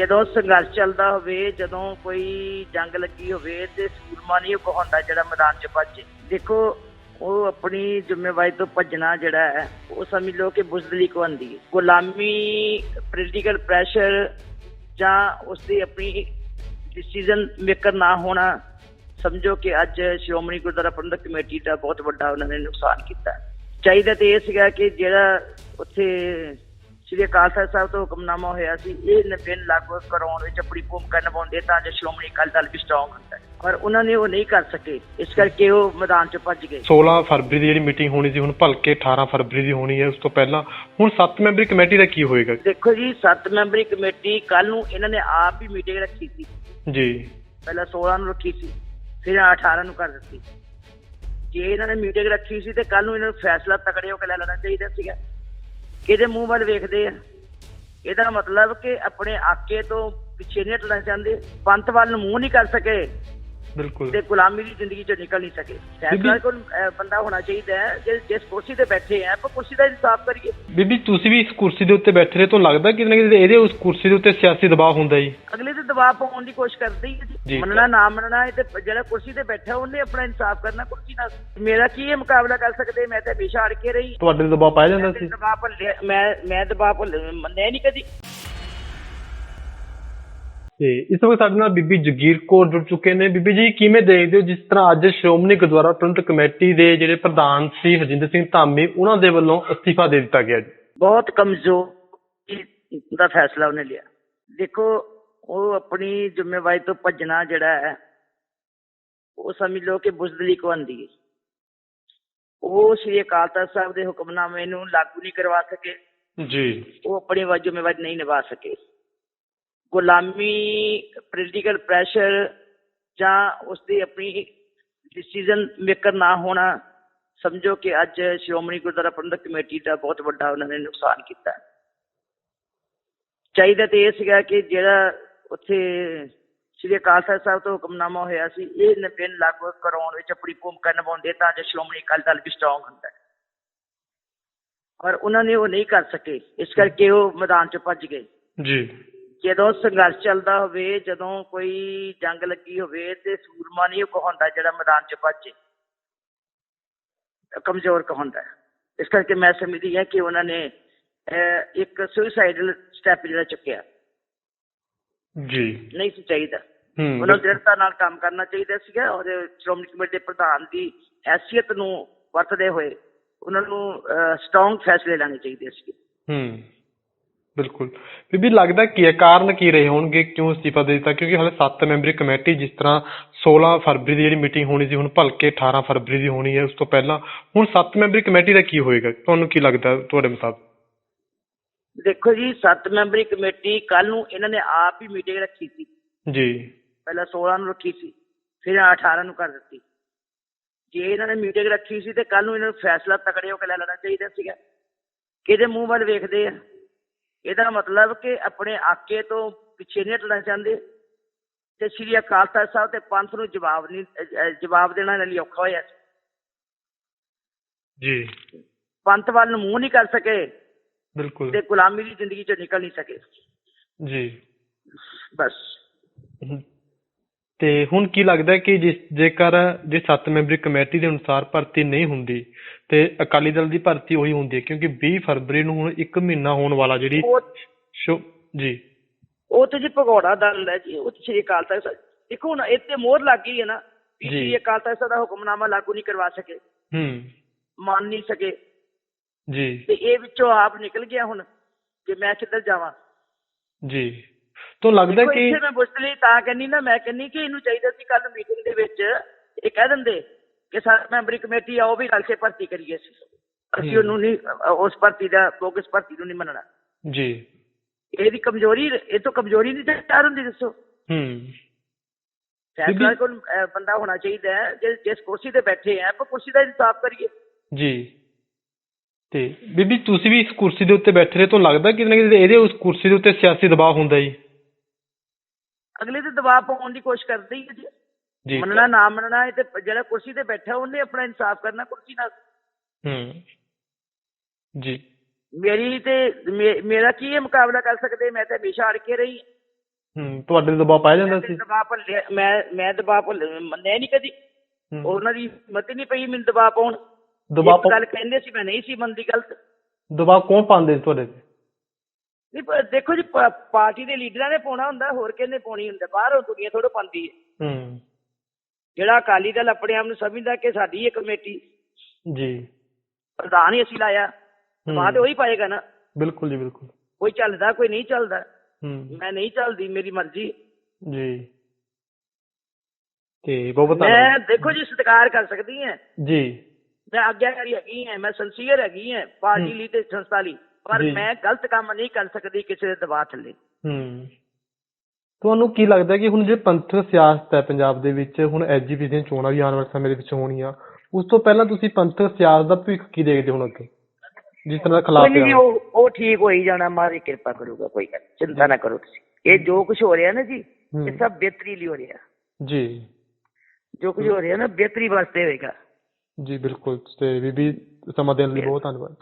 ਜਦੋਂ ਸੰਘਰਸ਼ ਚੱਲਦਾ ਹੋਵੇ, ਜਦੋਂ ਕੋਈ ਜੰਗ ਲੱਗੀ ਹੋਵੇ ਤੇ ਸੂਰਮਾ ਨਹੀਂ ਕਹਾਉਂਦਾ ਜਿਹੜਾ ਮੈਦਾਨ 'ਚ ਭੱਜੇ ਦੇਖੋ, ਉਹ ਆਪਣੀ ਜ਼ਿੰਮੇਵਾਰੀ ਤੋਂ ਭੱਜਣਾ ਜਿਹੜਾ ਹੈ, ਉਹ ਸਮਝ ਲਓ ਕਿ ਬੁਜ਼ਦਲੀ ਕਹੰਦੀ ਹੈ। ਗੁਲਾਮੀ ਪੋਲੀਟੀਕਲ ਪ੍ਰੈਸ਼ਰ ਜਾਂ ਉਸਦੀ ਆਪਣੀ ਡਿਸੀਜਨ ਮੇਕਰ ਨਾ ਹੋਣਾ, ਸਮਝੋ ਕਿ ਅੱਜ ਸ਼੍ਰੋਮਣੀ ਗੁਰਦੁਆਰਾ ਪ੍ਰਬੰਧਕ ਕਮੇਟੀ ਦਾ ਬਹੁਤ ਵੱਡਾ ਉਹਨਾਂ ਨੇ ਨੁਕਸਾਨ ਕੀਤਾ। ਚਾਹੀਦਾ ਤੇ ਇਹ ਸੀਗਾ ਕਿ ਜਿਹੜਾ ਉੱਥੇ ਸ੍ਰੀ ਅਕਾਲ ਤਖ਼ਤ ਸਾਹਿਬ ਤੋਂ ਹੁਕਮਨਾਮਾ ਹੋਇਆ ਸੀ ਇਹ ਬਿੱਲ ਲਾਗੂ ਕਰਾਉਣ ਵਿੱਚ ਆਪਣੀ ਭੂਮਿਕਾ ਨਿਭਾਉਂਦੇ ਤਾਂ ਜੋ ਸ਼੍ਰੋਮਣੀ ਅਕਾਲੀ ਦਲ ਵੀ ਸਟਰੋਂਗ ਹੁੰਦਾ ਹੈ। ਪਰ ਉਹਨਾਂ ਨੇ ਉਹ ਨਹੀਂ ਕਰ ਸਕੇ ਇਸ ਕਰਕੇ ਉਹ ਮੈਦਾਨ 'ਚ ਭੱਜ ਗਏ। 16 ਫਰਵਰੀ ਦੀ ਜਿਹੜੀ ਮੀਟਿੰਗ ਹੋਣੀ ਸੀ ਹੁਣ ਭਲਕੇ 18 ਫਰਵਰੀ ਦੀ ਹੋਣੀ ਹੈ ਉਸ ਤੋਂ ਪਹਿਲਾਂ ਹੁਣ 7 ਮੈਂਬਰੀ ਕਮੇਟੀ ਦਾ ਕੀ ਹੋਏਗਾ? ਦੇਖੋ ਜੀ ਸੱਤ ਮੈਂਬਰੀ ਕਮੇਟੀ ਕੱਲ ਨੂੰ ਇਹਨਾਂ ਨੇ ਆਪ ਹੀ ਮੀਟਿੰਗ ਰੱਖੀ ਸੀ। ਜੀ। ਪਹਿਲਾਂ 16 ਨੂੰ ਰੱਖੀ ਸੀ ਫਿਰ 18 ਨੂੰ ਕਰ ਦਿੱਤੀ। ਜੇ ਇਹਨਾਂ ਨੇ ਮੀਟਿੰਗ ਰੱਖੀ ਸੀ ਤੇ ਕੱਲ ਨੂੰ ਇਹਨਾਂ ਨੂੰ ਫੈਸਲਾ ਤਕੜੇ ਹੋ ਕੇ ਲੈ ਲੈਣਾ ਚਾਹੀਦਾ ਸੀਗਾ। ਇਹਦੇ ਮੂੰਹ ਵੱਲ ਵੇਖਦੇ ਆ? ਇਹਦਾ ਮਤਲਬ ਕਿ ਆਪਣੇ ਆਕੇ ਤੋਂ ਪਿੱਛੇ ਨਹੀਂ ਹਟਣਾ ਚਾਹੁੰਦੇ, ਪੰਥ ਵੱਲ ਨੂੰ ਮੂੰਹ ਨਹੀਂ ਕਰ ਸਕੇ। ਬਿਲਕੁਲ। ਤੇ ਗੁਲਾਮੀ ਦੀ ਜ਼ਿੰਦਗੀ ਚੋਂ ਨਿਕਲ ਨਹੀਂ ਸਕੇ। ਫੈਸਲਾ ਕੋਲ ਬੰਦਾ ਹੋਣਾ ਚਾਹੀਦਾ ਹੈ ਜਿਸ ਜਿਸ ਕੁਰਸੀ ਤੇ ਬੈਠੇ ਆ ਆਪਾਂ ਕੁਰਸੀ ਦਾ ਇਨਸਾਫ ਕਰੀਏ। ਬੀਬੀ ਤੁਸੀਂ ਵੀ ਇਸ ਕੁਰਸੀ ਦੇ ਉੱਤੇ ਬੈਠੇ ਰਹੇ ਤੋਂ ਲੱਗਦਾ ਕਿ ਨਾ ਕਿਤੇ ਇਹਦੇ ਉਸ ਕੁਰਸੀ ਦੇ ਉੱਤੇ ਸਿਆਸੀ ਦਬਾਅ ਹੁੰਦਾ ਜੀ? ਅਗਲੇ ਤੇ ਦਬਾਅ ਪਾਉਣ ਦੀ ਕੋਸ਼ਿਸ਼ ਕਰਦੇ ਹੀ ਜੀ। ਜੀ। ਮੰਨਣਾ ਨਾ ਮੰਨਣਾ ਇਹ ਤੇ ਜਿਹੜਾ ਕੁਰਸੀ ਤੇ ਬੈਠਾ ਉਹਨੇ ਆਪਣਾ ਇਨਸਾਫ ਕਰਨਾ ਕੁਰਸੀ ਨਾਲ। ਮੇਰਾ ਕੀ ਇਹ ਮੁਕਾਬਲਾ ਕਰ ਸਕਦੇ? ਮੈਂ ਤਾਂ ਹਮੇਸ਼ਾ ਅੜ ਕੇ ਰਹੀ। ਤੁਹਾਡੇ ਦਬਾਅ ਪਾਇਆ ਜਾਂਦਾ ਸੀ? ਦਬਾਅ ਮੈਂ ਮੈਂ ਦਬਾਅ ਭੁੱਲ ਮੰਨਿਆ ਨਹੀਂ ਕਦੀ। ਤੇ ਇਸ ਵਕਤ ਸਾਡੇ ਨਾਲ ਬੀਬੀ ਜਗੀਰ ਕੌਰ ਜੁੜ ਚੁੱਕੇ ਨੇ। ਬੀਬੀ ਜੀ ਕਿਵੇਂ ਦੇਖਦੇ ਹੋ? ਜਿਸ ਤਰ੍ਹਾਂ ਅੱਜ ਸ਼੍ਰੋਮਣੀ ਗੁਰਦੁਆਰਾ ਪ੍ਰਬੰਧਕ ਕਮੇਟੀ ਦੇ ਜਿਹੜੇ ਪ੍ਰਧਾਨ ਸੀ ਹਰਜਿੰਦਰ ਸਿੰਘ ਧਾਮੀ ਉਹਨਾਂ ਦੇ ਵੱਲੋਂ ਅਸਤੀਫਾ ਦੇ ਦਿੱਤਾ ਗਿਆ ਜੀ? ਬਹੁਤ ਕਮਜ਼ੋਰ ਦਾ ਫੈਸਲਾ ਉਹਨੇ ਲਿਆ। ਦੇਖੋ ਉਹ ਆਪਣੀ ਜ਼ਿੰਮੇਵਾਰੀ ਤੋਂ ਭੱਜਣਾ ਜਿਹੜਾ ਹੈ ਉਹ ਸਮਝ ਲਓ ਕਿ ਬੁਜ਼ਦਲੀ ਕਹੰਦੀ ਹੈ। ਉਹ ਸ੍ਰੀ ਅਕਾਲ ਤਖ਼ਤ ਸਾਹਿਬ ਦੇ ਹੁਕਮਨਾਮੇ ਨੂੰ ਲਾਗੂ ਨਹੀਂ ਕਰਵਾ ਸਕੇ। ਜੀ। ਉਹ ਆਪਣੀ ਜ਼ਿੰਮੇਵਾਰੀ ਨਹੀਂ ਨਿਭਾ ਸਕੇ। ਗੁਲਾਮੀ ਪੋਲੀਟੀਕਲ ਪ੍ਰੈਸ਼ਰ ਜਾਂ ਉਸਦੀ ਆਪਣੀ ਡਿਸੀਜਨ ਮੇਕਰ ਨਾ ਹੋਣਾ, ਸਮਝੋ ਕਿ ਅੱਜ ਸ਼੍ਰੋਮਣੀ ਗੁਰਦੁਆਰਾ ਪ੍ਰਬੰਧਕ ਕਮੇਟੀ ਦਾ ਬਹੁਤ ਵੱਡਾ ਉਹਨਾਂ ਨੇ ਨੁਕਸਾਨ ਕੀਤਾ। ਚਾਹੀਦਾ ਤੇ ਇਹ ਸੀਗਾ ਕਿ ਜਿਹੜਾ ਉੱਥੇ ਸ੍ਰੀ ਅਕਾਲ ਤਖ਼ਤ ਸਾਹਿਬ ਤੋਂ ਹੁਕਮਨਾਮਾ ਹੋਇਆ ਸੀ, ਇਹ ਨ- ਲਾਗੂ ਕਰਾਉਣ ਵਿੱਚ ਆਪਣੀ ਭੂਮਿਕਾ ਨਿਭਾਉਂਦੇ ਤਾਂ ਜੋ ਸ਼੍ਰੋਮਣੀ ਅਕਾਲੀ ਦਲ ਵੀ ਸਟਰੋਂਗ ਹੁੰਦਾ ਹੈ। ਪਰ ਉਹਨਾਂ ਨੇ ਉਹ ਨਹੀਂ ਕਰ ਸਕੇ, ਇਸ ਕਰਕੇ ਉਹ ਮੈਦਾਨ 'ਚ ਭੱਜ ਗਏ। ਜੀ। ਜਦੋਂ ਸੰਘਰਸ਼ ਚੱਲਦਾ ਹੋਵੇ ਜਦੋਂ ਕੋਈ ਜੰਗ ਲੱਗੀ ਹੋਵੇ ਤੇ ਸੂਰਮਾ ਨਹੀਂ ਉਹ ਕਹਾਉਂਦਾ ਜਿਹੜਾ ਮੈਦਾਨ 'ਚ ਭੱਜੇ ਕਮਜ਼ੋਰ ਕਹਾਉਂਦਾ। ਇਸ ਕਰਕੇ ਮੈਂ ਸਮਝਦੀ ਹਾਂ ਕਿ ਉਹਨਾਂ ਨੇ ਇੱਕ ਸੁਸਾਈਡਲ ਸਟੈਪ ਜਿਹੜਾ ਚੁੱਕਿਆ। ਜੀ। ਨਹੀਂ ਸੀ ਚਾਹੀਦਾ। ਉਹਨਾਂ ਨੂੰ ਦ੍ਰਿੜਤਾ ਨਾਲ ਕੰਮ ਕਰਨਾ ਚਾਹੀਦਾ ਸੀਗਾ ਔਰ ਸ਼੍ਰੋਮਣੀ ਕਮੇਟੀ ਦੇ ਪ੍ਰਧਾਨ ਦੀ ਹੈਸੀਅਤ ਨੂੰ ਵਰਤਦੇ ਹੋਏ ਉਹਨਾਂ ਨੂੰ ਸਟਰੋਂਗ ਫੈਸਲੇ ਲੈਣੇ ਚਾਹੀਦੇ ਸੀ ਹੂੰ। ਬਿਲਕੁਲ। ਬੀਬੀ ਲੱਗਦਾ ਕੀ ਹੈ? ਕਾਰਨ ਕੀ ਰਹੇ ਹੋਣਗੇ? ਕਿਉਂ ਅਸਤੀਫਾ ਦੇ ਦਿੱਤਾ? ਕਿਉਂਕਿ ਹਾਲੇ 7 ਮੈਂਬਰੀ ਕਮੇਟੀ ਜਿਸ ਤਰ੍ਹਾਂ 16 ਫਰਵਰੀ ਦੀ ਜਿਹੜੀ ਮੀਟਿੰਗ ਹੋਣੀ ਸੀ ਹੁਣ ਭਲਕੇ 18 ਫਰਵਰੀ ਦੀ ਹੋਣੀ ਹੈ ਉਸ ਤੋਂ ਪਹਿਲਾਂ। ਹੁਣ 7 ਮੈਂਬਰੀ ਕਮੇਟੀ ਦਾ ਕੀ ਹੋਏਗਾ? ਤੁਹਾਨੂੰ ਕੀ ਲੱਗਦਾ ਤੁਹਾਡੇ ਮੁਤਾਬਕ? ਦੇਖੋ ਜੀ ਸੱਤ ਮੈਂਬਰੀ ਕਮੇਟੀ ਕੱਲ ਨੂੰ ਇਹਨਾਂ ਨੇ ਆਪ ਹੀ ਮੀਟਿੰਗ ਰੱਖੀ ਸੀ। ਜੀ। ਪਹਿਲਾਂ 16 ਨੂੰ ਰੱਖੀ ਸੀ ਫਿਰ 18 ਨੂੰ ਕਰ ਦਿੱਤੀ। ਜੇ ਇਹਨਾਂ ਨੇ ਮੀਟਿੰਗ ਰੱਖੀ ਸੀ ਤੇ ਕੱਲ ਨੂੰ ਇਹਨਾਂ ਨੂੰ ਫੈਸਲਾ ਤਕੜੇ ਹੋ ਕੇ ਲੈ ਲੈਣਾ ਚਾਹੀਦਾ ਸੀਗਾ। ਕਿਹਦੇ ਮੂੰਹ ਵੱਲ ਵੇਖਦੇ ਆ? ਇਹਦਾ ਮਤਲਬ ਕਿ ਆਪਣੇ ਆਕੇ ਤੋਂ ਪਿੱਛੇ ਨਹੀਂ ਹਟਣਾ ਚਾਹੁੰਦੇ। ਤੇ ਸ੍ਰੀ ਅਕਾਲ ਤਖ਼ਤ ਸਾਹਿਬ ਤੇ ਪੰਥ ਨੂੰ ਜਵਾਬ ਨਹੀਂ ਜਵਾਬ ਦੇਣਾ ਇਹਨਾਂ ਲਈ ਔਖਾ ਹੋਇਆ। ਜੀ। ਪੰਥ ਵੱਲ ਨੂੰ ਮੂੰਹ ਨਹੀਂ ਕਰ ਸਕੇ ਬਿਲਕੁਲ। ਤੇ ਗੁਲਾਮੀ ਦੀ ਜ਼ਿੰਦਗੀ ਚੋਂ ਨਿਕਲ ਨਹੀਂ ਸਕੇ। ਜੀ। ਬਸ। ਤੇ ਹੁਣ ਕੀ ਲੱਗਦਾ ਹੈ ਕਿ ਜਿਸ ਜੇਕਰ ਜੇ 7 ਮੈਂਬਰੀ ਕਮੇਟੀ ਦੇ ਅਨੁਸਾਰ ਭਰਤੀ ਨਹੀਂ ਹੁੰਦੀ ਤੇ ਅਕਾਲੀ ਦਲ ਦੀ ਭਰਤੀ ਉਹੀ ਹੁੰਦੀ ਹੈ ਕਿਉਂਕਿ 20 ਫਰਵਰੀ ਨੂੰ ਹੁਣ 1 ਮਹੀਨਾ ਹੋਣ ਵਾਲਾ ਜਿਹੜੀ ਸ਼ੋ ਜੀ। ਉਹ ਤੇ ਜੀ ਭਗੌੜਾ ਦਲ ਹੈ ਜੀ ਉਹ ਤੇ ਸ੍ਰੀ ਅਕਾਲ ਤਖਤ ਸਾਹਿਬ। ਦੇਖੋ ਹੁਣ ਤੇ ਮੋਹਰ ਲੱਗ ਗਈ ਹੈ ਨਾ ਜੀ। ਸ੍ਰੀ ਅਕਾਲ ਤਖਤ ਸਾਹਿਬ ਦਾ ਹੁਕਮਨਾਮਾ ਲਾਗੂ ਨਹੀਂ ਕਰਵਾ ਸਕੇ। ਹੂੰ। ਮੰਨ ਨਹੀਂ ਸਕੇ। ਜੀ। ਤੇ ਇਹ ਵਿੱਚੋਂ ਆਪ ਨਿਕਲ ਗਿਆ ਹੁਣ ਕਿ ਮੈਂ ਕਿੱਧਰ ਜਾਵਾਂ? ਜੀ। ਤੋਂ ਲੱਗਦਾ ਕਿ ਇੱਥੇ ਮੈਂ ਪੁੱਛ ਲਈ ਤਾਂ ਕਹਿੰਨੀ ਨਾ ਮੈਂ ਕਹਿੰਨੀ ਕਿ ਇਹਨੂੰ ਚਾਹੀਦਾ ਸੀ ਕੱਲ ਮੀਟਿੰਗ ਦੇ ਵਿੱਚ ਇਹ ਕਹਿ ਦਿੰਦੇ ਕਿ ਸੱਤ ਮੈਂਬਰੀ ਕਮੇਟੀ ਆਓ ਵੀ ਰਲ ਕੇ ਭਰਤੀ ਕਰੀਏ ਅਸੀਂ। ਅਸੀਂ। ਉਹਨੂੰ ਨਹੀਂ ਉਸ ਭਰਤੀ ਦਾ ਬੋਗਸ ਭਰਤੀ ਨੂੰ ਨਹੀਂ ਮੰਨਣਾ। ਜੀ। ਇਹਦੀ ਕਮਜ਼ੋਰੀ ਇਹ ਤੋਂ ਕਮਜ਼ੋਰੀ ਨਹੀਂ ਚਾਹ ਹੁੰਦੀ ਦੱਸੋ। ਹੂੰ। ਫੈਸਲਾ ਕੋਲ ਬੰਦਾ ਹੋਣਾ ਚਾਹੀਦਾ ਹੈ ਜਿਸ ਜਿਸ ਕੁਰਸੀ ਤੇ ਬੈਠੇ ਆ ਆਪਾਂ ਕੁਰਸੀ ਦਾ ਇਨਸਾਫ ਕਰੀਏ। ਜੀ। ਤੇ ਬੀਬੀ ਤੁਸੀਂ ਵੀ ਇਸ ਕੁਰਸੀ ਦੇ ਉੱਤੇ ਬੈਠੇ ਰਹੇ ਤੋਂ ਲੱਗਦਾ ਕਿ ਇਹਦੇ ਉਸ ਕੁਰਸੀ ਦੇ ਉੱਤੇ ਸਿਆਸੀ ਦਬਾਅ ਹੁੰਦਾ ਜੀ? ਅਗਲੇ ਤੇ ਦਬਾਅ ਪਾਉਣ ਦੀ ਕੋਸ਼ਿਸ਼ ਕਰਦੇ ਹੀ ਹੈ ਜੀ। ਮੰਨਣਾ ਨਾ ਮੰਨਣਾ ਇਹ ਤੇ ਜਿਹੜਾ ਕੁਰਸੀ ਤੇ ਬੈਠਾ ਉਹਨੇ ਆਪਣਾ ਇਨਸਾਫ ਕਰਨਾ ਕੁਰਸੀ ਨਾਲ। ਹੂੰ। ਜੀ। ਮੇਰੀ ਤੇ ਮੇਰਾ ਕੀ ਇਹ ਮੁਕਾਬਲਾ ਕਰ ਸਕਦੇ? ਮੈਂ ਤਾਂ ਹਮੇਸ਼ਾ ਅੜ ਕੇ ਰਹੀ ਹੂੰ। ਤੁਹਾਡੇ ਤੇ ਦਬਾਅ ਪਾਇਆ ਜਾਂਦਾ ਸੀ? ਦਬਾਅ ਭੁੱਲਿਆ ਮੈਂ ਮੈਂ ਦਬਾਅ ਭੁੱਲ ਮੰਨਿਆ ਨਹੀਂ ਕਦੀ। ਉਹਨਾਂ ਦੀ ਹਿੰਮਤ ਹੀ ਨਹੀਂ ਪਈ ਮੈਨੂੰ ਦਬਾਅ ਪਾਉਣ। ਦਬਾਅ ਗੱਲ ਕਹਿੰਦੇ ਸੀ ਮੈਂ ਨਹੀਂ ਸੀ ਮੰਨਦੀ ਗਲਤ। ਦਬਾਅ ਕੌਣ ਪਾਉਂਦੇ ਤੁਹਾਡੇ ਤੇ? ਨਹੀਂ ਪਰ ਦੇਖੋ ਜੀ ਪਾਰਟੀ ਦੇ ਲੀਡਰਾਂ ਨੇ ਪਾਉਣਾ ਹੁੰਦਾ ਹੋਰ ਕਿਹਨੇ ਪਾਉਣੀ ਹੁੰਦਾ? ਬਾਹਰੋਂ ਦੁਨੀਆ ਥੋੜ੍ਹਾ ਪਾਉਂਦੀ ਹੈ। ਹੂੰ। ਜਿਹੜਾ ਅਕਾਲੀ ਦਲ ਆਪਣੇ ਆਪ ਨੂੰ ਸਮਝਦਾ ਕਿ ਸਾਡੀ ਇਹ ਕਮੇਟੀ ਜੀ। ਪ੍ਰਧਾਨ ਹੀ ਅਸੀਂ ਲਾਇਆ। ਬਾਅਦ ਉਹੀ ਪਾਏਗਾ ਨਾ। ਬਿਲਕੁਲ ਜੀ ਬਿਲਕੁਲ। ਕੋਈ ਚੱਲਦਾ ਕੋਈ ਨਹੀਂ ਚੱਲਦਾ। ਮੈਂ ਨਹੀਂ ਚੱਲਦੀ ਮੇਰੀ ਮਰਜ਼ੀ। ਜੀ। ਤੇ ਬਹੁਤ ਮੈਂ ਦੇਖੋ ਜੀ ਸਤਿਕਾਰ ਕਰ ਸਕਦੀ ਹਾਂ। ਜੀ। ਮੈਂ ਆਗਿਆਕਾਰੀ ਹੈਗੀ ਹਾਂ ਮੈਂ ਸੰਸੀਅਰ ਹੈਗੀ ਹਾਂ ਪਾਰਟੀ। ਲਈ ਤੇ ਸੰਸਥਾ ਲਈ। ਪਰ। ਮੈਂ ਗਲਤ ਕੰਮ ਨਹੀਂ ਕਰ ਸਕਦੀ ਕਿਸੇ ਦੇ ਦਬਾਅ ਥੱਲੇ। ਹੂੰ। ਤੁਹਾਨੂੰ ਕੀ ਲੱਗਦਾ ਕਿ ਹੁਣ ਜੇ ਪੰਥਕ ਸਿਆਸਤ ਹੈ ਪੰਜਾਬ ਦੇ ਵਿੱਚ ਹੁਣ ਐਜੀਪੀ ਦੀਆਂ ਚੋਣਾਂ ਵੀ ਆਉਣ ਵਾਲੇ ਸਮੇਂ ਦੇ ਵਿੱਚ ਹੋਣੀਆਂ ਉਸ ਤੋਂ ਪਹਿਲਾਂ ਤੁਸੀਂ ਪੰਥਕ ਸਿਆਸਤ ਦਾ ਭਵਿੱਖ ਕੀ ਦੇਖਦੇ ਹੋ ਹੁਣ ਅੱਗੇ? ਜਿਸ ਤਰ੍ਹਾਂ ਖਿਲਾਫ ਨਹੀਂ ਉਹ ਉਹ ਠੀਕ ਹੋਈ ਜਾਣਾ ਮਾਰੀ ਕਿਰਪਾ ਕਰੂਗਾ ਕੋਈ ਗੱਲ ਚਿੰਤਾ ਨਾ ਕਰੋ ਤੁਸੀਂ। ਇਹ ਜੋ ਕੁਝ ਹੋ ਰਿਹਾ ਨਾ ਜੀ। ਇਹ ਸਭ ਬਿਹਤਰੀ ਲਈ ਹੋ ਰਿਹਾ। ਜੀ। ਜੋ ਕੁਝ ਹੋ ਰਿਹਾ ਨਾ ਬਿਹਤਰੀ ਵਾਸਤੇ ਹੋਏਗਾ। ਜੀ ਬਿਲਕੁਲ। ਤੇ ਬੀਬੀ ਸਮਾਂ ਦੇਣ ਲਈ ਬਹੁਤ ਧੰਨਵਾਦ।